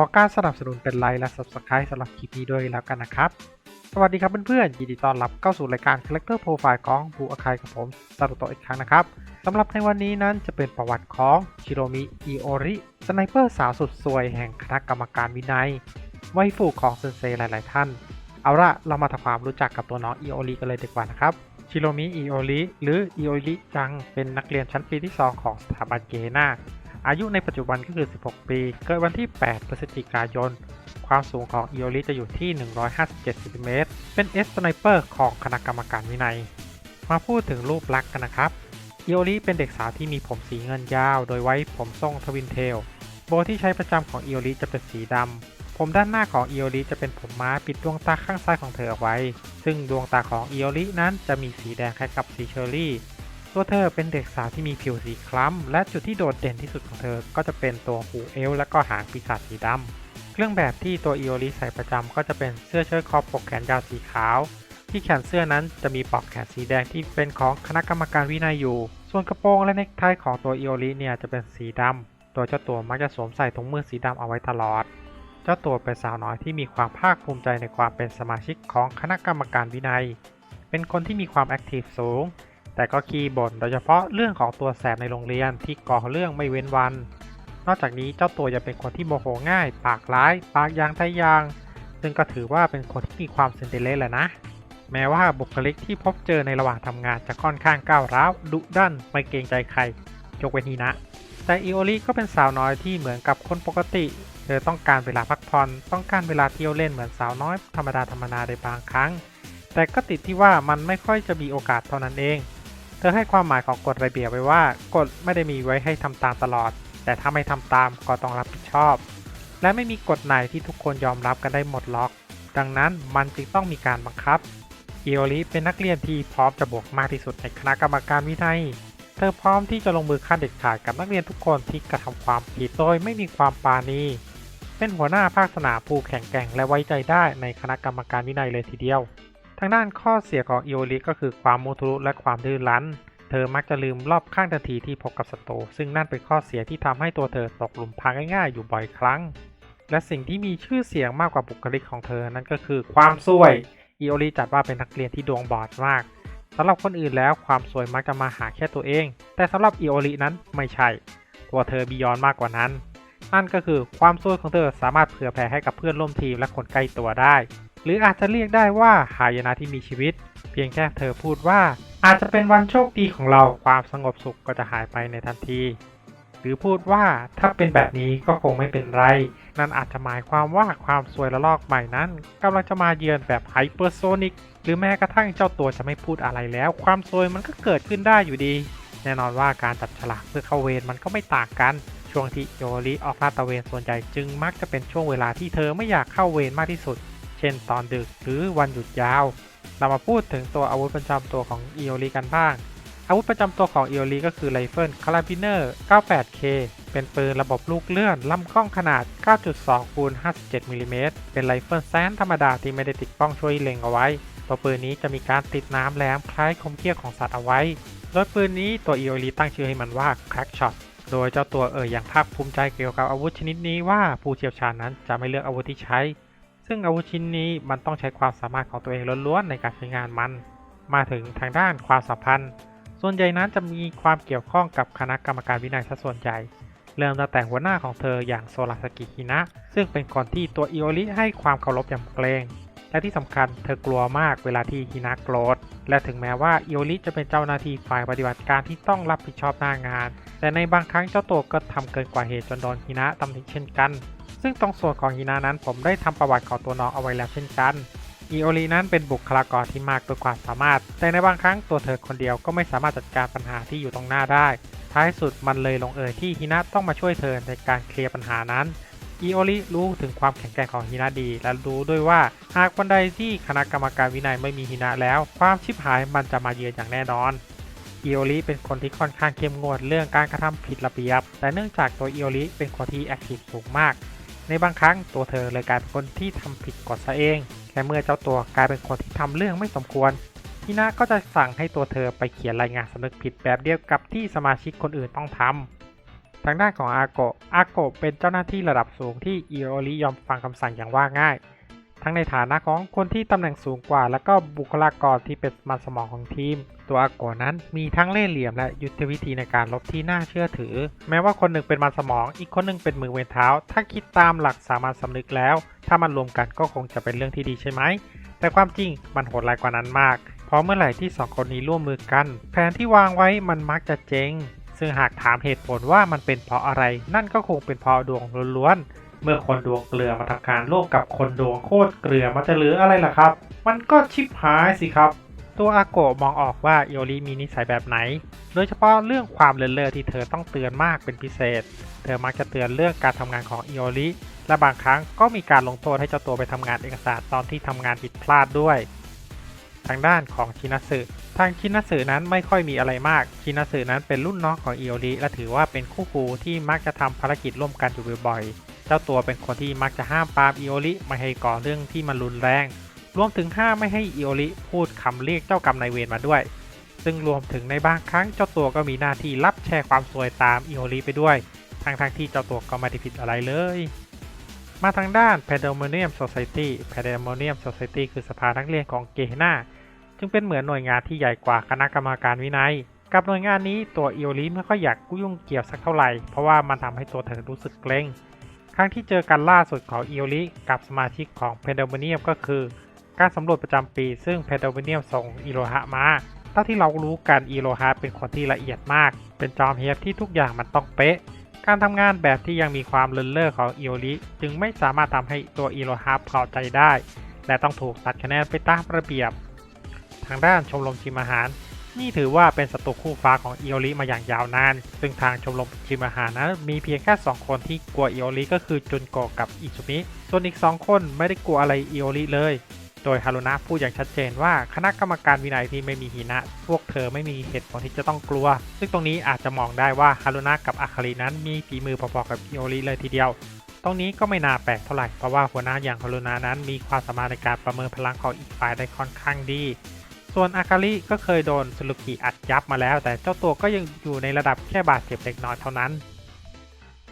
อการสนับสนุนเป็นไลค์และ Subscribe สำหรับคลิปนี้ด้วยแล้วกันนะครับ สวัสดีครับเพื่อนๆ ยินดีต้อนรับเข้าสู่รายการ Character Profile ของบูอาคายกับผมซารุโตะอีกครั้งนะครับสำหรับในวันนี้นั้นจะเป็นประวัติของชิโรมิอิโอริสไนเปอร์สาวสุดสวยแห่งคณะกรรมการวินัยไวฟูของเซนเซหลายๆ ท่าน เอาละเรามาทำความรู้จักกับตัวน้องอิโอริกันเลยดีกว่านะครับชิโรมิอิโอริหรืออิโอริจังเป็นนักเรียนชั้นปีที่ 2 ของสถาบันเกนา อายุในปัจจุบันก็คือ 16 ปี เกิดวันที่ 8 พฤศจิกายน ความสูงของอิโอริจะอยู่ที่ 157เซนติเมตร เป็นเอสไนเปอร์ของคณะกรรมการวินัย มาพูดถึงรูปลักษณ์กันนะครับ อิโอริเป็นเด็กสาวที่มีผมสีเงินยาว โดยไว้ผมทรงทวินเทล โบที่ใช้ประจำของอิโอริจะเป็นสีดำ ผมด้านหน้าของอิโอริจะเป็นผมม้าปิดดวงตาข้างซ้ายของเธอเอาไว้ ซึ่งดวงตาของอิโอรินั้นจะมีสีแดงคล้ายกับสีเชอร์รี่ ตัวเธอเป็นเด็กสาวที่มีผิวสีคล้ำ และจุดที่โดดเด่นที่สุดของเธอก็จะเป็นตัวหูเอวและก็หางปีศาจสีดำ เครื่องแบบที่ตัวอิโอริใส่ประจำก็จะเป็นเสื้อเชิ้ตคอปกแขนยาวสีขาว ที่แขนเสื้อนั้นจะมีปลอกแขนสีแดงที่เป็นของคณะกรรมการวินัยอยู่ ส่วนกระโปรงและเนคไทของตัวอิโอริเนี่ยจะเป็นสีดำ ตัวเจ้าตัวมักจะสวมใส่ถุงมือสีดำเอาไว้ตลอด เจ้าตัวเป็นสาวน้อยที่มีความภาคภูมิใจในความเป็นสมาชิกของคณะกรรมการวินัย เป็นคนที่มีความแอคทีฟสูง แต่ก็ขี้บ่นโดยเฉพาะเรื่องของตัวแสบในโรงเรียนที่ก่อเรื่องไม่เว้นวัน นอกจากนี้เจ้าตัวยังเป็นคนที่โมโหง่าย ปากร้าย ปากยางไทยยาง ซึ่งก็ถือว่าเป็นคนที่มีความเซนติเลสแหละนะ แม้ว่าบุคลิกที่พบเจอในระหว่างทำงานจะค่อนข้างก้าวร้าว ดุดันไม่เกรงใจใครยกเว้นฮีนะ แต่อิโอริก็เป็นสาวน้อยที่เหมือนกับคนปกติ เธอต้องการเวลาพักผ่อน ต้องการเวลาเที่ยวเล่นเหมือนสาวน้อยธรรมดาธรรมดาในบางครั้ง แต่ก็ติดที่ว่ามันไม่ค่อยจะมีโอกาสเท่านั้นเอง เธอให้ความหมายของกฎระเบียบไว้ว่ากฎไม่ได้มีไว้ให้ทำตามตลอด แต่ถ้าไม่ทำตามก็ต้องรับผิดชอบ และไม่มีกฎไหนที่ทุกคนยอมรับกันได้หมดล็อก ดังนั้นมันจึงต้องมีการบังคับอิโอริเป็นนักเรียนที่พร้อมจะบวกมากที่สุดในคณะกรรมการวินัย เธอพร้อมที่จะลงมือฆ่าเด็ดขาดกับนักเรียนทุกคนที่กระทำความผิดโดยไม่มีความปราณีเป็นหัวหน้าภาคสนามผู้แข่งแกร่งและไว้ใจได้ในคณะกรรมการวินัยเลยทีเดียว ทางด้านข้อเสียของอิโอริก็คือความมุทุรุและความดื้อรั้น เธอมักจะลืมรอบข้างทันทีที่พบกับศัตรูซึ่งนั่นเป็นข้อเสียที่ทำให้ตัวเธอตกหลุมพรางง่ายๆอยู่บ่อยครั้ง และสิ่งที่มีชื่อเสียงมากกว่าบุคลิกของเธอนั่นก็คือความซวยอิโอริจัดว่าเป็นนักเรียนที่ดวงบอดมากสำหรับคนอื่นแล้วความสวยมักจะมาหาแค่ตัวเอง แต่สำหรับอิโอรินั้นไม่ใช่ ตัวเธอบียอนมากกว่านั้นนั่นก็คือความซวยของเธอสามารถเผื่อแผ่ให้กับเพื่อนร่วมทีมและคนใกล้ตัวได้ หรืออาจจะเรียกได้ว่าหายนะที่มีชีวิต เพียงแค่เธอพูดว่า อาจจะเป็นวันโชคดีของเราความสงบสุขก็จะหายไปในทันที หรือพูดว่าถ้าเป็นแบบนี้ก็คงไม่เป็นไร นั่นอาจจะหมายความว่าความสวยระลอกใหม่นั้นกำลังจะมาเยือนแบบไฮเปอร์โซนิกหรือแม้กระทั่งเจ้าตัวจะไม่พูดอะไรแล้ว ความสวยมันก็เกิดขึ้นได้อยู่ดี แน่นอนว่าการจับฉลากเพื่อเข้าเวรมันก็ไม่ต่างกัน ช่วงที่โยริออกลาดตระเวนส่วนใหญ่จึงมักจะเป็นช่วงเวลาที่เธอไม่อยากเข้าเวรมากที่สุด เช่นตอนดึกหรือวันหยุดยาว เรามาพูดถึงตัวอาวุธประจำตัวของอิโอริกันบ้าง อาวุธประจำตัวของอิโอริก็คือไรเฟิลคาราบิเนอร์ 98K เป็นปืนระบบลูกเลื่อนลำกล้องขนาด 9.2คูณ57มิลลิเมตรเป็นไรเฟิลแซนธรรมดาที่ไม่ได้ติดกล้องช่วยเล็งเอาไว้ ตัวปืนนี้จะมีการติดน้ำแหลมคล้ายคมเขี้ยวของสัตว์เอาไว้ โดยปืนนี้ตัวอิโอริตั้งชื่อให้มันว่า Crack Shot โดยเจ้าตัวเอ่ยอย่างภาคภูมิใจเกี่ยวกับอาวุธชนิดนี้ว่าผู้เชี่ยวชาญนั้นจะไม่เลือกอาวุธที่ใช้ ซึ่งอาวุธชิ้นนี้มันต้องใช้ความสามารถของตัวเองล้วนๆในการใช้งานมัน มาถึงทางด้านความสัมพันธ์ ส่วนใหญ่นั้นจะมีความเกี่ยวข้องกับคณะกรรมการวินัยซะส่วนใหญ่ เริ่มตั้งแต่หัวหน้าของเธออย่างโซลาสกิฮินะ ซึ่งเป็นคนที่ตัวอิโอริให้ความเคารพอย่างเกรง และที่สำคัญเธอกลัวมากเวลาที่ฮินะโกรธ และถึงแม้ว่าอิโอริจะเป็นเจ้าหน้าที่ฝ่ายปฏิบัติการที่ต้องรับผิดชอบหน้างาน แต่ในบางครั้งเจ้าตัวก็ทำเกินกว่าเหตุจนโดนฮินะตำหนิเช่นกัน ซึ่งตรงส่วนของฮินะนั้นผมได้ทำประวัติของตัวน้องเอาไว้แล้วเช่นกันอิโอรีนั้นเป็นบุคลากรที่มากด้วความสามารถ แต่ในบางครั้งตัวเธอคนเดียวก็ไม่สามารถจัดการปัญหาที่อยู่ตรงหน้าได้ ท้ายสุดมันเลยลงเอยที่ฮินะต้องมาช่วยเธอในการเคลียร์ปัญหานั้นอิโอริรู้ถึงความแข็งแกร่งของฮินะดี และรู้ด้วยว่าหากวันใดที่คณะกรรมการวินัยไม่มีฮินะแล้ว ความชิบหายมันจะมาเยือนอย่างแน่นอนอิโอริเป็นคนที่ค่อนข้างเข้มงวดเรื่องการกระทำผิดระเบียบ แต่เนื่องจากตัวอิโอริเป็นคนที่แอคทีฟสูงมาก ในบางครั้งตัวเธอเลยกลายเป็นคนที่ทำผิดกฎซะเองแค่เมื่อเจ้าตัวกลายเป็นคนที่ทำเรื่องไม่สมควรฮินาก็จะสั่งให้ตัวเธอไปเขียนรายงานสำนึกผิดแบบเดียวกับที่สมาชิกคนอื่นต้องทำทางด้านของอาโกะอาโกะเป็นเจ้าหน้าที่ระดับสูงที่อิโอริยอมฟังคำสั่งอย่างว่าง่าย ทั้งในฐานะของคนที่ตำแหน่งสูงกว่า และก็บุคลากรที่เป็นมันสมองของทีม ตัวอาโกะนั้นมีทั้งเล่ห์เหลี่ยมและยุทธวิธีในการลบที่น่าเชื่อถือ แม้ว่าคนหนึ่งเป็นมันสมอง อีกคนหนึ่งเป็นมือเวนเท้า ถ้าคิดตามหลักสามัญสำนึกแล้ว ถ้ามันรวมกันก็คงจะเป็นเรื่องที่ดีใช่ไหม แต่ความจริงมันโหดร้ายกว่านั้นมาก เพราะเมื่อไหร่ที่สองคนนี้ร่วมมือกัน แผนที่วางไว้มันมักจะเจ๊งซึ่งหากถามเหตุผลว่ามันเป็นเพราะอะไร นั่นก็คงเป็นเพราะดวงล้วนๆ เมื่อคนดวงเกลือมาทำการร่วมกับคนดวงโคตรเกลือมันจะเหลืออะไรล่ะครับ มันก็ชิบหายสิครับ ตัวอาโกะมองออกว่าโยริมีนิสัยแบบไหน โดยเฉพาะเรื่องความเลินเล่อที่เธอต้องเตือนมากเป็นพิเศษ เธอมักจะเตือนเรื่องการทำงานของโยริและบางครั้งก็มีการลงโทษให้เจ้าตัวไปทำงานเอกสารตอนที่ทำงานผิดพลาดด้วย ทางด้านของชินัสึทางชินัสึนั้นไม่ค่อยมีอะไรมาก ชินัสึนั้นเป็นรุ่นน้องของอิโอริและถือว่าเป็นคู่ครูที่มักจะทำภารกิจร่วมกันอยู่บ่อยๆ เจ้าตัวเป็นคนที่มักจะห้ามปามอิโอริไม่ให้ก่อเรื่องที่มันรุนแรง รวมถึงห้ามไม่ให้อิโอริพูดคำเรียกเจ้ากรรมนายเวรมาด้วย ซึ่งรวมถึงในบางครั้งเจ้าตัวก็มีหน้าที่รับแชร์ความสวยตามอิโอริไปด้วย ทั้งๆที่เจ้าตัวก็ไม่ได้ผิดอะไรเลย มาทางด้าน p a d e m o n i u m Society p a d e m o n i u m Society คือสภานักเรียนของเกเฮนาจึงเป็นเหมือนหน่วยงานที่ใหญ่กว่าคณะกรรมการวินัยกับหน่วยงานนี้ตัวอิโอริไม่ค่อยอยากยุ่งเกี่ยวสักเท่าไหร่ เพราะว่ามันทำให้ตัวเธอรู้สึกเกรง ครั้งที่เจอกันล่าสุดของอิโอริกับสมาชิกของ p a d e m o n i u m ก็คือ การสำรวจประจำปี ซึ่ง p a d e m o n i u m ส่งอิโรฮะมาเท่าที่เรารู้กันอิโรฮะเป็นคนที่ละเอียดมาก เป็นจอมเฮียบที่ทุกอย่างมันต้องเป๊ะ การทำงานแบบที่ยังมีความเลินเล่อของอิโอริจึงไม่สามารถทำให้ตัวอิโรฮะพอใจได้ และต้องถูกตัดคะแนนไปตามระเบียบ ทางด้านชมรมชิมอาหาร นี่ถือว่าเป็นศัตรูคู่ฟ้าของอิโอริมาอย่างยาวนาน ซึ่งทางชมรมชิมอาหารนั้นมีเพียงแค่ 2 คนที่กลัวอิโอริก็คือจุนโกกับอิซุมิ ส่วนอีก 2 คนไม่ได้กลัวอะไรอิโอริเลย โดยฮารุนะพูดอย่างชัดเจนว่าคณะกรรมการวินัยที่ไม่มีหินะ พวกเธอไม่มีเหตุผลที่จะต้องกลัว ซึ่งตรงนี้อาจจะมองได้ว่าฮารุนะกับอาคารินั้นมีฝีมือพอๆกับอิโอริเลยทีเดียวตรงนี้ก็ไม่น่าแปลกเท่าไหร่เพราะว่าหัวหน้าอย่างฮารุนะนั้นมีความสามารถในการประเมินพลังของอีกฝ่ายได้ค่อนข้างดี ส่วนอาคาริก็เคยโดนสุลุกิอัดยับมาแล้ว แต่เจ้าตัวก็ยังอยู่ในระดับแค่บาดเจ็บเล็กน้อยเท่านั้น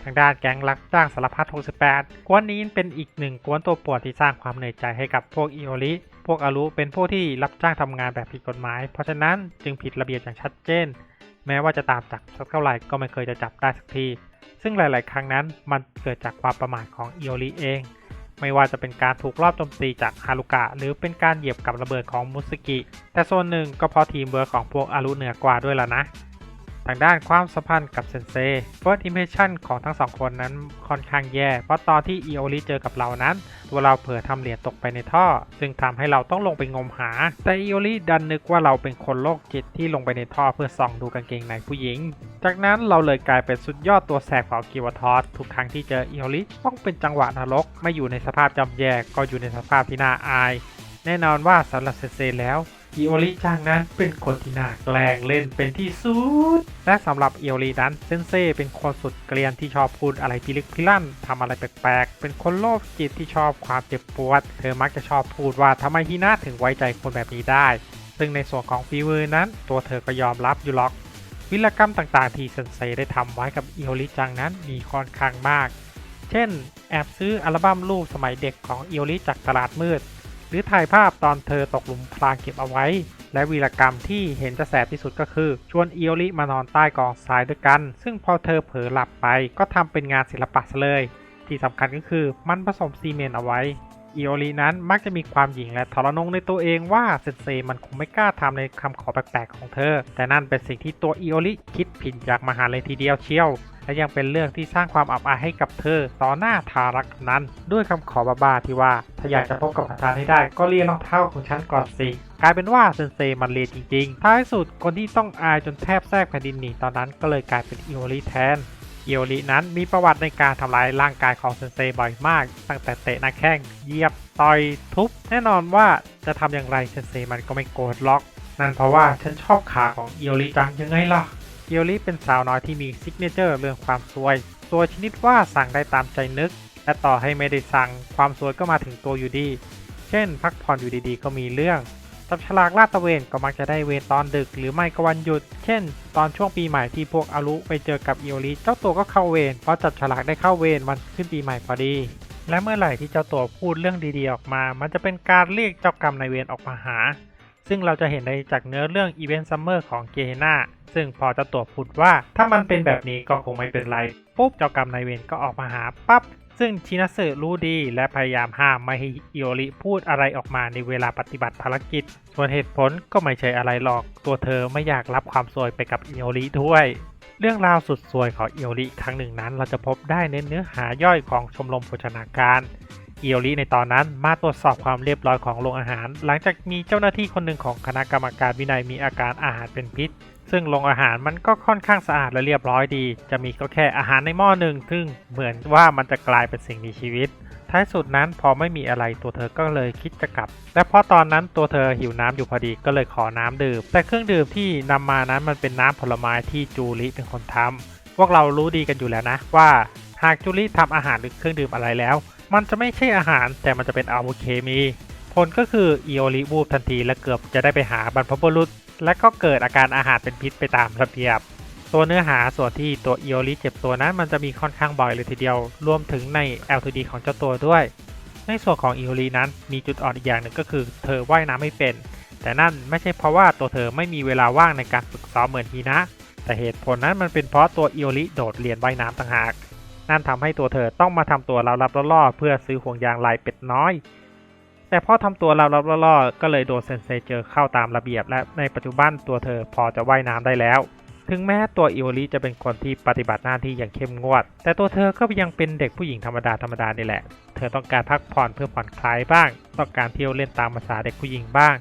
ทางด้านแก๊งรักจ้างสารพัด68 กวนนี้เป็นอีกหนึ่งกวนตัวปวดที่สร้างความเหนื่อยใจให้กับพวกอิโอริพวกอารุเป็นพวกที่รับจ้างทำงานแบบผิดกฎหมาย เพราะฉะนั้นจึงผิดระเบียบอย่างชัดเจน แม้ว่าจะตามจับสักเท่าไหร่ก็ไม่เคยจะจับได้สักที ซึ่งหลาย ๆ ครั้งนั้นมันเกิดจากความประมาทของอิโอริเอง ไม่ว่าจะเป็นการถูกรอบโจมตีจากฮารุกะ หรือเป็นการเหยียบกับระเบิดของมุสกิ แต่ส่วนหนึ่งก็เพราะทีมเวิร์ของพวกอารุเหนือกว่าด้วยล่ะนะ ทางด้านความสัมพันธ์กับเซนเซ First Impression ของทั้งสองคนนั้นค่อนข้างแย่ เพราะตอนที่อีโอริเจอกับเรานั้น ตัวเราเผลอทำเหรียญตกไปในท่อ ซึ่งทำให้เราต้องลงไปงมหา แต่อีโอริดันนึกว่าเราเป็นคนโรคจิตที่ลงไปในท่อเพื่อส่องดูกางเกงในผู้หญิง จากนั้นเราเลยกลายเป็นสุดยอดตัวแสบของกิวทอสทุกครั้งที่เจออีโอริต้องเป็นจังหวะนรก ไม่อยู่ในสภาพจำแย่ก็อยู่ในสภาพที่น่าอาย แน่นอนว่าสำหรับเซนเซแล้ว อิโอริจังนั้นเป็นคนที่น่าแกล้งเล่นเป็นที่สุด และสำหรับอิโอรินั้นเซนเซเป็นคนสุดเกลียนที่ชอบพูดอะไรพิลึกพิลั่นทำอะไรแปลกๆ เป็นคนโลภจิตที่ชอบความเจ็บปวด เธอมักจะชอบพูดว่าทำไมฮินะถึงไว้ใจคนแบบนี้ได้ ซึ่งในส่วนของฟีมือร์นั้น ตัวเธอก็ยอมรับอยู่หรอก วิรกรรมต่างๆ ที่เซนเซได้ทำไว้กับอิโอริจังนั้นมีค่อนข้างมาก เช่น แอบซื้ออัลบั้มรูปสมัยเด็กของอิโอริจากตลาดมืด รือถ่ายภาพตอนเธอตกหลุมพรางเก็บเอาไว้ และวีรกรรมที่เห็นจะแสบที่สุดก็คือ ชวนอิโอริมานอนใต้กองทรายด้วยกัน ซึ่งพอเธอเผลอหลับไปก็ทำเป็นงานศิลปะเลย ที่สำคัญก็คือมันผสมซีเมนต์เอาไว้อิโอรินั้นมักจะมีความหยิ่งและทรนงในตัวเองว่าเซนเซมันคงไม่กล้าทำในคำขอแปลกๆของเธอ แต่นั่นเป็นสิ่งที่ตัวอิโอริคิดผิดจากมหาเลยทีเดียวเชียว และยังเป็นเรื่องที่สร้างความอับอายให้กับเธอต่อหน้าทารักนั้น ด้วยคำขอบาที่ว่า ถ้าอยากจะพบกับประธานให้ได้ก็เรียนรองเท้าของฉันก่อนสิกลายเป็นว่าเซนเซมันเรียจริงๆ ท้ายสุดคนที่ต้องอายจนแทบแทรกแผ่นดินหนีตอนนั้นก็เลยกลายเป็นอิโอริแทนอิโอรินั้นมีประวัติในการทำร้ายร่างกายของเซนเซบ่อยมาก ตั้งแต่เตะหน้าแข้งเยียบต่อยทุบ แน่นอนว่าจะทำอย่างไรเซนเซมันก็ไม่โกรธล็อก นั่นเพราะว่าฉันชอบขาของอิโอริจังยังไงล่ะ อิโอริเป็นสาวน้อยที่มีซิกเนเจอร์เรื่องความสวยสวยชนิดว่าสั่งได้ตามใจนึก และต่อให้ไม่ได้สั่งความสวยก็มาถึงตัวอยู่ดี เช่น พักผ่อนอยู่ดีๆ ก็มีเรื่องจับฉลากลาดตะเวนก็มักจะได้เวรตอนดึกหรือไม่ก็วันหยุด เช่น ตอนช่วงปีใหม่ที่พวกอารุไปเจอกับอิโอริเจ้าตัวก็เข้าเวรเพราะจับฉลากได้เข้าเวรวันขึ้นปีใหม่พอดี และเมื่อไหร่ที่เจ้าตัวพูดเรื่องดีๆออกมา มันจะเป็นการเรียกเจ้ากรรมนายเวรออกมาหา ซึ่งเราจะเห็นได้จากเนื้อเรื่องอีเวนต์ซัมเมอร์ของเกเฮนาซึ่งพอจ้าตัวจพูดว่า ถ้ามันเป็นแบบนี้ก็คงไม่เป็นไร ปุ๊บเจ้ากรรมนายเวรก็ออกมาหาปั๊บซึ่งชินัสึรู้ดีและพยายามห้ามไม่ให้อิโอริพูดอะไรออกมาในเวลาปฏิบัติภารกิจ ส่วนเหตุผลก็ไม่ใช่อะไรหรอก ตัวเธอไม่อยากรับความซวยไปกับอิโอริด้วย เรื่องราวสุดซวยของอิโอริครั้งหนึ่งนั้น เราจะพบได้ในเนื้อหาย่อยของชมรมโภชนาการ อิโอริในตอนนั้นมาตรวจสอบความเรียบร้อยของโรงอาหาร หลังจากมีเจ้าหน้าที่คนหนึ่งของคณะกรรมการวินัยมีอาการอาหารเป็นพิษ ซึ่งโรงอาหารมันก็ค่อนข้างสะอาดและเรียบร้อยดี จะมีก็แค่อาหารในหม้อหนึ่งซึ่งเหมือนว่ามันจะกลายเป็นสิ่งมีชีวิต ท้ายสุดนั้นพอไม่มีอะไรตัวเธอก็เลยคิดจะกลับ และพราะตอนนั้นตัวเธอหิวน้ำอยู่พอดีก็เลยขอน้ำดื่ม แต่เครื่องดื่มที่นำมานั้นมันเป็นน้ำผลไม้ที่จูริเป็นคนทำพวกเรารู้ดีกันอยู่แล้วนะว่า หากจูริทำอาหารหรือเครื่องดื่มอะไรแล้ว มันจะไม่ใช่อาหารแต่มันจะเป็นอาวุธเคมี ผลก็คืออิโอริวูบทันทีและเกือบจะได้ไปหาบรรพบุรุษ และก็เกิดอาการอาหารเป็นพิษไปตามระเบียบ ตัวเนื้อหาส่วนที่ตัวอิโอริเจ็บตัวนั้นมันจะมีค่อนข้างบ่อยเลยทีเดียว รวมถึงใน LTD ของเจ้าตัวด้วย ในส่วนของอิโอรินั้นมีจุดอ่อนอีกอย่างหนึ่งก็คือ เธอว่ายน้ำไม่เป็น แต่นั่นไม่ใช่เพราะว่าตัวเธอไม่มีเวลาว่างในการฝึกซ้อมเหมือนฮีนะ แต่เหตุผลนั้นมันเป็นเพราะตัวอิโอริโดดเรียนว่ายน้ำต่างหาก นั่นทำให้ตัวเธอต้องมาทำตัวลับล่อๆเพื่อซื้อห่วงยางลายเป็ดน้อย แต่พอทำตัวลับล่อๆก็เลยโดนเซนเซเจอเข้าตามระเบียบ และในปัจจุบันตัวเธอพอจะว่ายน้ำได้แล้ว ถึงแม้ตัวอิโอริจะเป็นคนที่ปฏิบัติหน้าที่อย่างเข้มงวด แต่ตัวเธอก็ยังเป็นเด็กผู้หญิงธรรมดาธรรมดานี่แหละ เธอต้องการพักผ่อนเพื่อผ่อนคลายบ้าง ต้องการเที่ยวเล่นตามภาษาเด็กผู้หญิงบ้าง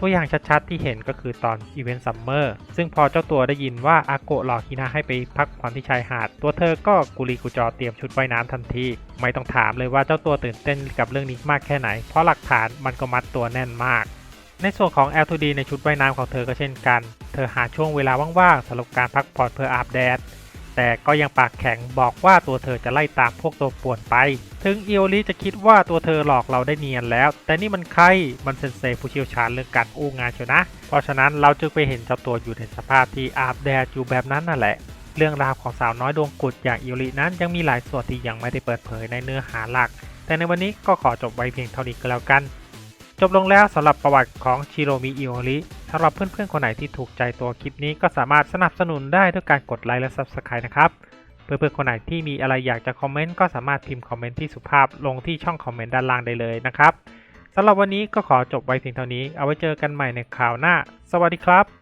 ตัวอย่างชัดๆที่เห็นก็คือตอนอีเวนต์ซัมเมอร์ซึ่งพอเจ้าตัวได้ยินว่าอาโกะหลอกฮินาให้ไปพักผ่อนที่ชายหาด ตัวเธอก็กุลีกุจอเตรียมชุดว่ายน้ำทันที ไม่ต้องถามเลยว่าเจ้าตัวตื่นเต้นกับเรื่องนี้มากแค่ไหน เพราะหลักฐานมันก็มัดตัวแน่นมาก ในส่วนของ L2D ในชุดว่ายน้ำของเธอก็เช่นกัน เธอหาช่วงเวลาว่างๆสำหรับการพักผ่อนเพื่ออาบแดด แต่ก็ยังปากแข็งบอกว่าตัวเธอจะไล่ตามพวกตัวป่วนไป ถึงอิโอริจะคิดว่าตัวเธอหลอกเราได้เนียนแล้ว แต่นี่มันใคร มันเซนเซผู้เชี่ยวชาญเรื่องการอู้งานเชียวนะ เพราะฉะนั้นเราจึงไปเห็นเจ้าตัวอยู่ในสภาพที่อาบแดดอยู่แบบนั้นนั่นแหละ เรื่องราวของสาวน้อยดวงกุดอย่างอิโอรินั้นยังมีหลายส่วนที่ยังไม่ได้เปิดเผยในเนื้อหาหลัก แต่ในวันนี้ก็ขอจบไว้เพียงเท่านี้ก็แล้วกัน จบลงแล้วสำหรับประวัติของชิโรมิอิโอริ สำหรับเพื่อนๆ คนไหนที่ถูกใจตัวคลิปนี้ก็สามารถสนับสนุนได้ด้วยการกดไลค์และ Subscribe นะครับ เพื่อนๆ คนไหนที่มีอะไรอยากจะคอมเมนต์ก็สามารถพิมพ์คอมเมนต์ที่สุภาพลงที่ช่องคอมเมนต์ด้านล่างได้เลยนะครับสำหรับวันนี้ก็ขอจบไว้เพียงเท่านี้ เอาไว้เจอกันใหม่ในคราวหน้า สวัสดีครับ